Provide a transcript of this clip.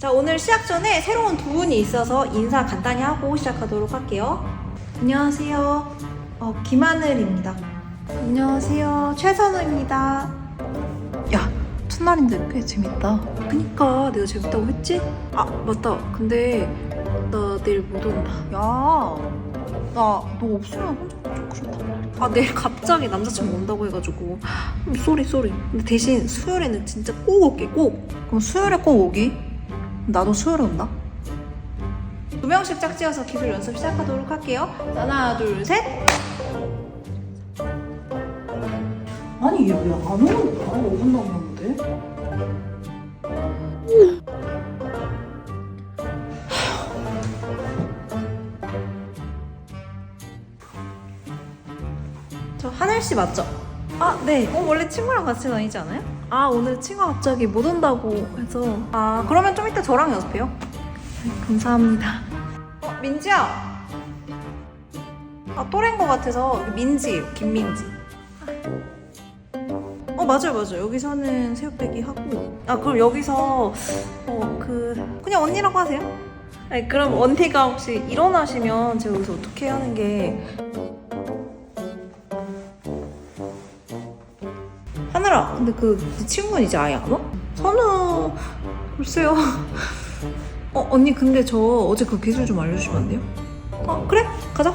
자, 오늘 시작 전에 새로운 두 분이 있어서 인사 간단히 하고 시작하도록 할게요. 안녕하세요. 어, 김하늘입니다. 안녕하세요. 최선우입니다. 야, 첫날인데 꽤 재밌다. 그니까 내가 재밌다고 했지? 아, 맞다. 근데 나 내일 못 온다. 야, 나 너 없으면 혼자 좀 그렇다. 아, 내일 갑자기 남자친구 온다고 해가지고. 음, 쏘리, 쏘리. 근데 대신 수요일에는 진짜 꼭 올게, 꼭. 그럼 수요일에 꼭 오기? 나도 수요일에 온다. 두 명씩 짝지어서 기술 연습 시작하도록 할게요. 자, 하나, 둘, 셋. 아니 얘 왜 안 오는 거야? 5분 남았는데? 저 하늘 씨 맞죠? 아, 네. 어, 원래 친구랑 같이 다니지 않아요? 아, 오늘 친구가 갑자기 못 온다고 해서. 아, 그러면 좀 이따 저랑 연습해요. 네, 감사합니다. 어, 민지야. 아, 또래인 것 같아서 민지, 김민지. 어, 맞아요, 맞아요. 여기서는 새우빼기 하고. 아, 그럼 여기서, 어, 그, 그냥 언니라고 하세요. 아니, 그럼 언니가 혹시 일어나시면 제가 여기서 어떻게 하는 게 선우랑 근데 그, 그 친구는 이제 아예 안 와? 선우 글쎄요 어 언니 근데 저 어제 그 기술 좀 알려주시면 안 돼요? 어 그래 가자